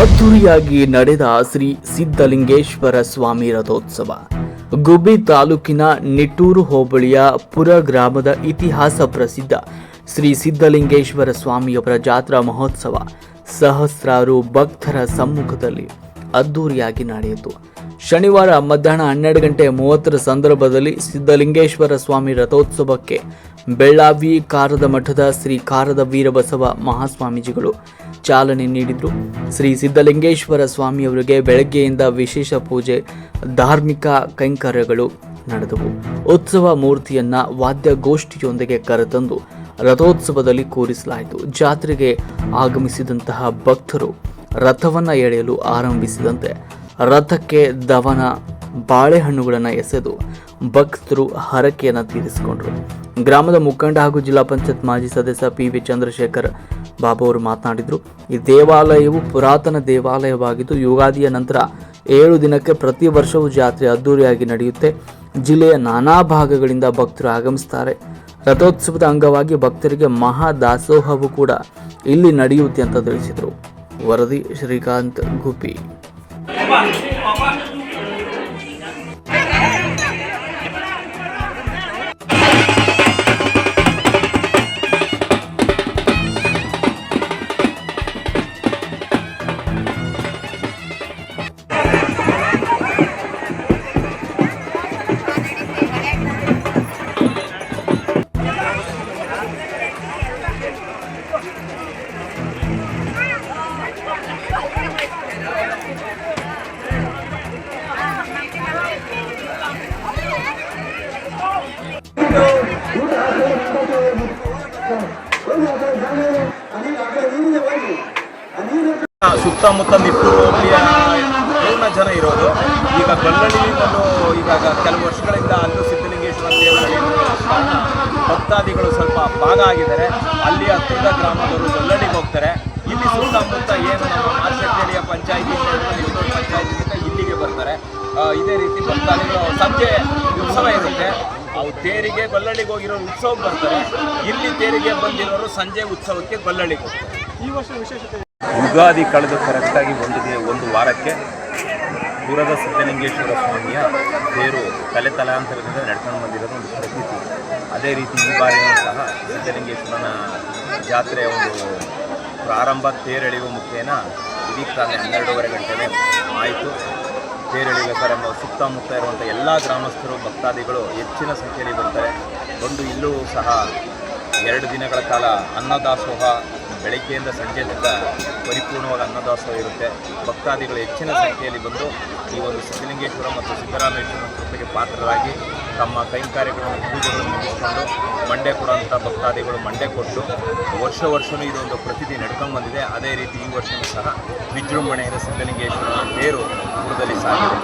ಅದ್ದೂರಿಯಾಗಿ ನಡೆದ ಶ್ರೀ ಸಿದ್ಧಲಿಂಗೇಶ್ವರ ಸ್ವಾಮಿ ರಥೋತ್ಸವ. ಗುಬ್ಬಿ ತಾಲೂಕಿನ ನಿಟ್ಟೂರು ಹೋಬಳಿಯ ಪುರ ಗ್ರಾಮದ ಇತಿಹಾಸ ಪ್ರಸಿದ್ಧ ಶ್ರೀ ಸಿದ್ಧಲಿಂಗೇಶ್ವರ ಸ್ವಾಮಿಯವರ ಜಾತ್ರಾ ಮಹೋತ್ಸವ ಸಹಸ್ರಾರು ಭಕ್ತರ ಸಮ್ಮುಖದಲ್ಲಿ ಅದ್ದೂರಿಯಾಗಿ ನಡೆಯಿತು. ಶನಿವಾರ ಮಧ್ಯಾಹ್ನ ಹನ್ನೆರಡು ಗಂಟೆ ಮೂವತ್ತರ ಸಂದರ್ಭದಲ್ಲಿ ಸಿದ್ಧಲಿಂಗೇಶ್ವರ ಸ್ವಾಮಿ ರಥೋತ್ಸವಕ್ಕೆ ಬೆಳ್ಳಾವಿ, ಕಾರದ ಮಠದ ಶ್ರೀ ಕಾರದ ವೀರಬಸವ ಮಹಾಸ್ವಾಮೀಜಿಗಳು ಚಾಲನೆ ನೀಡಿದರು. ಶ್ರೀ ಸಿದ್ಧಲಿಂಗೇಶ್ವರ ಸ್ವಾಮಿಯವರಿಗೆ ಬೆಳಗ್ಗೆಯಿಂದ ವಿಶೇಷ ಪೂಜೆ, ಧಾರ್ಮಿಕ ಕೈಂಕರ್ಯಗಳು ನಡೆದವು. ಉತ್ಸವ ಮೂರ್ತಿಯನ್ನ ವಾದ್ಯಗೋಷ್ಠಿಯೊಂದಿಗೆ ಕರೆತಂದು ರಥೋತ್ಸವದಲ್ಲಿ ಕೂರಿಸಲಾಯಿತು. ಜಾತ್ರೆಗೆ ಆಗಮಿಸಿದಂತಹ ಭಕ್ತರು ರಥವನ್ನು ಎಳೆಯಲು ಆರಂಭಿಸಿದಂತೆ ರಥಕ್ಕೆ ದವನ, ಬಾಳೆಹಣ್ಣುಗಳನ್ನು ಎಸೆದು ಭಕ್ತರು ಹರಕೆಯನ್ನು ತೀರಿಸಿಕೊಂಡರು. ಗ್ರಾಮದ ಮುಖಂಡ ಹಾಗೂ ಜಿಲ್ಲಾ ಪಂಚಾಯತ್ ಮಾಜಿ ಸದಸ್ಯ ಪಿ ವಿ ಚಂದ್ರಶೇಖರ್ ಬಾಬು ಅವರು ಮಾತನಾಡಿದರು. ಈ ದೇವಾಲಯವು ಪುರಾತನ ದೇವಾಲಯವಾಗಿದ್ದು, ಯುಗಾದಿಯ ನಂತರ ಏಳು ದಿನಕ್ಕೆ ಪ್ರತಿ ವರ್ಷವೂ ಜಾತ್ರೆ ಅದ್ದೂರಿಯಾಗಿ ನಡೆಯುತ್ತೆ. ಜಿಲ್ಲೆಯ ನಾನಾ ಭಾಗಗಳಿಂದ ಭಕ್ತರು ಆಗಮಿಸ್ತಾರೆ. ರಥೋತ್ಸವದ ಅಂಗವಾಗಿ ಭಕ್ತರಿಗೆ ಮಹಾ ದಾಸೋಹವು ಕೂಡ ಇಲ್ಲಿ ನಡೆಯುತ್ತೆ ಅಂತ ತಿಳಿಸಿದರು. ವರದಿ ಶ್ರೀಕಾಂತ್ ಗುಬ್ಬಿ ಸುತ್ತಮುತ್ತ ನಿಟ್ಟೂರಿಯ ಪೂರ್ಣ ಜನ ಇರೋದು. ಈಗ ಗೊಲ್ಲಳ್ಳಿನಲ್ಲೂ ಈಗ ಕೆಲವು ವರ್ಷಗಳಿಂದ ಅಲ್ಲೂ ಸಿದ್ಧಲಿಂಗೇಶ್ವರ ದೇವರ ಭಕ್ತಾದಿಗಳು ಸ್ವಲ್ಪ ಭಾಗ ಆಗಿದ್ದಾರೆ. ಅಲ್ಲಿ ಹತ್ತಿರದ ಗ್ರಾಮದವರು ಗೊಲ್ಲಳ್ಳಿಗೆ ಹೋಗ್ತಾರೆ. ಇಲ್ಲಿ ಸುತ್ತಮುತ್ತ ಏನು ನಮ್ಮ ಮಾರ್ಕೆಟ್ನಳ್ಳಿಯ ಪಂಚಾಯಿತಿ ಪಂಚಾಯತಿ ಇಲ್ಲಿಗೆ ಬರ್ತಾರೆ. ಇದೇ ರೀತಿ ಭಕ್ತಾದಿಗಳು ಸಂಜೆ ಉತ್ಸವ ಇರುತ್ತೆ. ಅವು ತೇರಿಗೆ ಗೊಲ್ಲಳ್ಳಿಗೆ ಹೋಗಿರೋರು ಉತ್ಸವ ಬರ್ತಾರೆ. ಇಲ್ಲಿ ತೇರಿಗೆ ಬಂದಿರೋರು ಸಂಜೆ ಉತ್ಸವಕ್ಕೆ ಗೊಲ್ಲಳ್ಳಿಗೆ ಹೋಗ್ತಾರೆ. ಯುಗಾದಿ ಕಳೆದು ಕರೆಕ್ಟಾಗಿ ಒಂದು ದಿನ ಒಂದು ವಾರಕ್ಕೆ. ದೂರದ ಸಿದ್ಧಲಿಂಗೇಶ್ವರ ಸ್ವಾಮಿಯ ತೇರು ತಲೆ ತಲಾಂತರದಿಂದ ನಡ್ಕೊಂಡು ಬಂದಿರೋದು ಒಂದು ಪ್ರತೀತಿ. ಅದೇ ರೀತಿ ಈ ಬಾರಿಯೂ ಸಹ ಸಿದ್ಧಲಿಂಗೇಶ್ವರನ ಜಾತ್ರೆಯ ಒಂದು ಪ್ರಾರಂಭ ತೇರೆಳೆಯುವ ಮುಖೇನ ಇದೀಗ ತಾನೇ ಹನ್ನೆರಡೂವರೆ ಗಂಟೆಗೆ ಆಯಿತು. ತೇರೆಳೆಯಬೇಕಾದ್ರೆ ಎಂಬ ಸುತ್ತಮುತ್ತ ಇರುವಂಥ ಎಲ್ಲ ಗ್ರಾಮಸ್ಥರು, ಭಕ್ತಾದಿಗಳು ಹೆಚ್ಚಿನ ಸಂಖ್ಯೆಯಲ್ಲಿ ಬರ್ತಾರೆ. ಬಂದು ಇಲ್ಲೂ ಸಹ ಎರಡು ದಿನಗಳ ಕಾಲ ಅನ್ನದಾಸೋಹ ಬೆಳಗ್ಗೆಯಿಂದ ಸಂಜೆ ತನಕ ಪರಿಪೂರ್ಣವಾದ ಅನ್ನದಾಸೋಹ ಇರುತ್ತೆ. ಭಕ್ತಾದಿಗಳು ಹೆಚ್ಚಿನ ಸಂಖ್ಯೆಯಲ್ಲಿ ಬಂದು ಈ ಒಂದು ಸಿದ್ಧಲಿಂಗೇಶ್ವರ ಮತ್ತು ಸಿದ್ದರಾಮೇಶ್ವರ ಕೃಪೆಗೆ ಪಾತ್ರರಾಗಿ ತಮ್ಮ ಕೈಂಕಾರ್ಯಗಳನ್ನು ಪೂಜೆಗಳನ್ನು ಮುಗಿಸ್ಕೊಂಡು ಮಂಡೆ ಕೊಡುವಂಥ ಭಕ್ತಾದಿಗಳು ಮಂಡೆ ಕೊಟ್ಟು ವರ್ಷ ವರ್ಷವೂ ಇದೊಂದು ಪ್ರತಿದಿ ನಡ್ಕೊಂಡು ಬಂದಿದೆ. ಅದೇ ರೀತಿ ಈ ವರ್ಷವೂ ಸಹ ವಿಜೃಂಭಣೆಯಿಂದ ಸಿದ್ಧಲಿಂಗೇಶ್ವರನ ತೇರು ಊರದಲ್ಲಿ ಸಾಗಿದೆ.